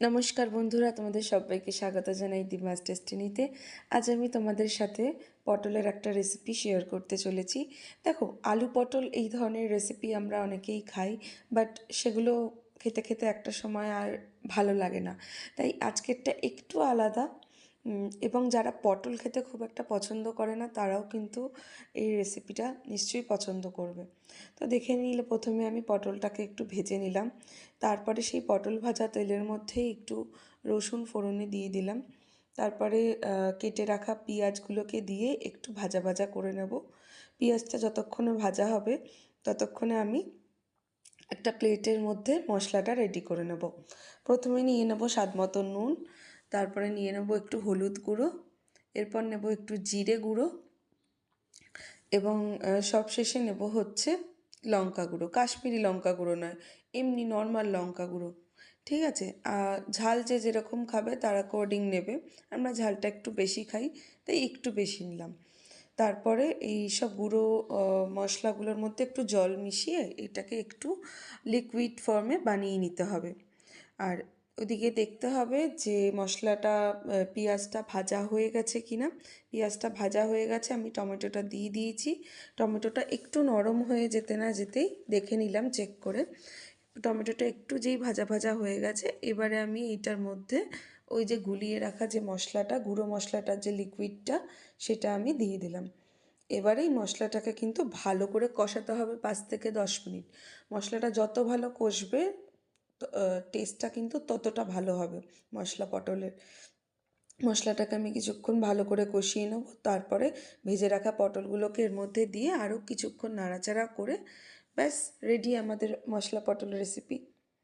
নমস্কার বন্ধুরা, তোমাদের সবাইকে স্বাগত জানাই দিমাস টেস্টিনিতে আজ আমি তোমাদের সাথে পটলের একটা রেসিপি শেয়ার করতে চলেছি। দেখো, আলু পটল এই ধরনের রেসিপি আমরা অনেকেই খাই বাট সেগুলো খেতে খেতে একটা সময় আর ভালো লাগে না। তাই আজকেরটা একটু আলাদা এবং যারা পটল খেতে খুব একটা পছন্দ করে না, তারাও কিন্তু এই রেসিপিটা নিশ্চয়ই পছন্দ করবে। তো দেখে নিলে প্রথমে আমি পটলটাকে একটু ভেজে নিলাম। তারপরে সেই পটল ভাজা তেলের মধ্যেই একটু রসুন ফোড়নে দিয়ে দিলাম। তারপরে কেটে রাখা পেঁয়াজগুলোকে দিয়ে একটু ভাজা ভাজা করে নেব। পেঁয়াজটা যতক্ষণে ভাজা হবে, ততক্ষণে আমি একটা প্লেটের মধ্যে মশলাটা রেডি করে নেব। প্রথমে নিয়ে নেব স্বাদ মতো নুন তারপরে নিয়ে নেব একটু হলুদ গুঁড়ো, এরপর নেব একটু জিরে গুঁড়ো এবং সবশেষে নেব হচ্ছে লঙ্কা গুঁড়ো, কাশ্মীরি লঙ্কা গুঁড়ো নয়, এমনি নর্মাল লঙ্কা গুঁড়ো, ঠিক আছে? ঝাল যে যেরকম খাবে তার অ্যাকর্ডিং নেবে, আমরা ঝালটা একটু বেশি খাই, তাই একটু বেশি নিলাম। তারপরে এই সব গুঁড়ো মশলাগুলোর মধ্যে একটু জল মিশিয়ে এটাকে একটু লিকুইড ফর্মে বানিয়ে নিতে হবে। আর ওদিকে দেখতে হবে যে মশলাটা পেঁয়াজটা ভাজা হয়ে গেছে কি না পেঁয়াজটা ভাজা হয়ে গেছে, আমি টমেটোটা দিয়ে দিয়েছি। টমেটোটা একটু নরম হয়ে যেতে না যেতেই দেখে নিলাম, চেক করে। টমেটোটা একটু যেই ভাজা ভাজা হয়ে গেছে, এবারে আমি এইটার মধ্যে ওই যে গুলিয়ে রাখা যে মশলাটা, গুঁড়ো মশলাটার যে লিকুইডটা, সেটা আমি দিয়ে দিলাম। এবারে এই মশলাটাকে কিন্তু ভালো করে কষাতে হবে পাঁচ থেকে দশ মিনিট। মশলাটা যত ভালো কষবে টেস্টটা কিন্তু ততটা ভালো হবে মশলা পটলের। মশলাটাকে আমি কিছুক্ষণ ভালো করে কষিয়ে নেব, তারপরে ভেজে রাখা পটলগুলোকে এর মধ্যে দিয়ে আরও কিছুক্ষণ নাড়াচাড়া করে ব্যাস রেডি আমাদের মশলা পটল রেসিপি